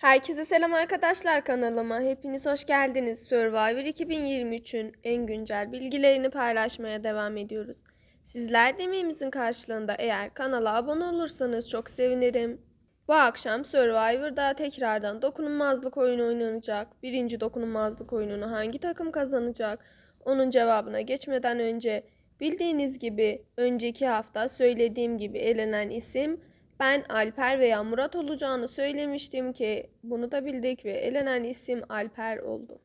Herkese selam arkadaşlar kanalıma. Hepiniz hoş geldiniz. Survivor 2023'ün en güncel bilgilerini paylaşmaya devam ediyoruz. Sizler de emeğimizin karşılığında eğer kanala abone olursanız çok sevinirim. Bu akşam Survivor'da tekrardan dokunulmazlık oyunu oynanacak. Birinci dokunulmazlık oyununu hangi takım kazanacak? Onun cevabına geçmeden önce bildiğiniz gibi önceki hafta söylediğim gibi elenen isim ben Alper veya Murat olacağını söylemiştim ki bunu da bildik ve elenen isim Alper oldu.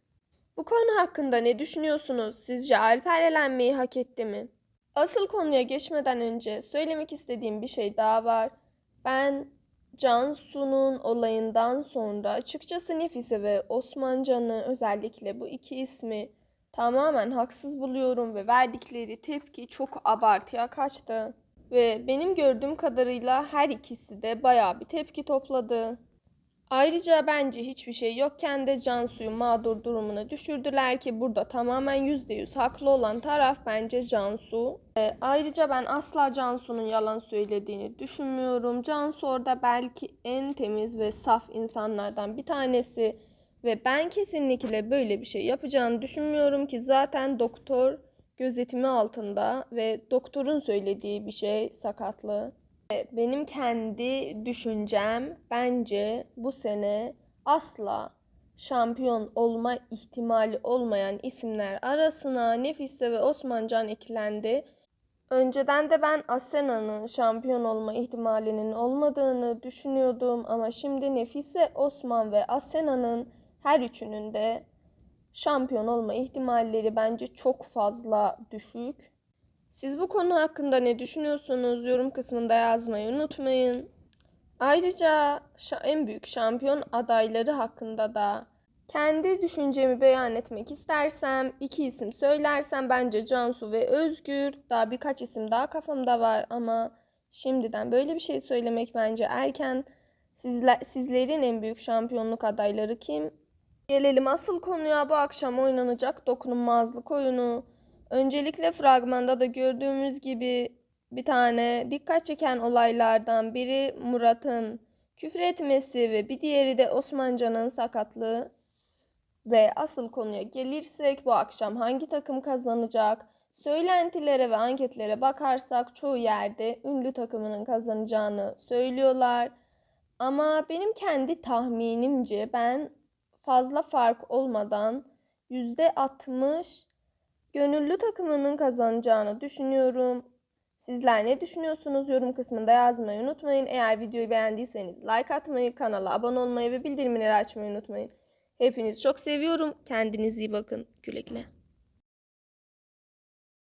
Bu konu hakkında ne düşünüyorsunuz? Sizce Alper elenmeyi hak etti mi? Asıl konuya geçmeden önce söylemek istediğim bir şey daha var. Ben Cansu'nun olayından sonra açıkçası Nefise ve Osmancan'ı özellikle bu iki ismi tamamen haksız buluyorum ve verdikleri tepki çok abartıya kaçtı. Ve benim gördüğüm kadarıyla her ikisi de bayağı bir tepki topladı. Ayrıca bence hiçbir şey yokken de Cansu'yu mağdur durumuna düşürdüler ki burada tamamen %100 haklı olan taraf bence Cansu. Ee, ayrıca ben asla Cansu'nun yalan söylediğini düşünmüyorum. Cansu orada belki en temiz ve saf insanlardan bir tanesi ve ben kesinlikle böyle bir şey yapacağını düşünmüyorum ki zaten doktor gözetimi altında ve doktorun söylediği bir şey sakatlığı. Benim kendi düşüncem bence bu sene asla şampiyon olma ihtimali olmayan isimler arasına Nefise ve Osmancan eklendi. Önceden de ben Asena'nın şampiyon olma ihtimalinin olmadığını düşünüyordum ama şimdi Nefise, Osman ve Asena'nın her üçünün de şampiyon olma ihtimalleri bence çok fazla düşük. Siz bu konu hakkında ne düşünüyorsunuz? Yorum kısmında yazmayı unutmayın. Ayrıca en büyük şampiyon adayları hakkında da kendi düşüncemi beyan etmek istersem, iki isim söylersem bence Cansu ve Özgür. Daha birkaç isim daha kafamda var ama şimdiden böyle bir şey söylemek bence erken. Sizler, sizlerin en büyük şampiyonluk adayları kim? Gelelim asıl konuya bu akşam oynanacak dokunulmazlık oyunu. Öncelikle fragmanda da gördüğümüz gibi bir tane dikkat çeken olaylardan biri Murat'ın küfür etmesi ve bir diğeri de Osmancan'ın sakatlığı. Ve asıl konuya gelirsek bu akşam hangi takım kazanacak? Söylentilere ve anketlere bakarsak çoğu yerde ünlü takımının kazanacağını söylüyorlar. Ama benim kendi tahminimce ben fazla fark olmadan %60 gönüllü takımının kazanacağını düşünüyorum. Sizler ne düşünüyorsunuz? Yorum kısmında yazmayı unutmayın. Eğer videoyu beğendiyseniz like atmayı, kanala abone olmayı ve bildirimleri açmayı unutmayın. Hepinizi çok seviyorum. Kendinize iyi bakın. Güle güle.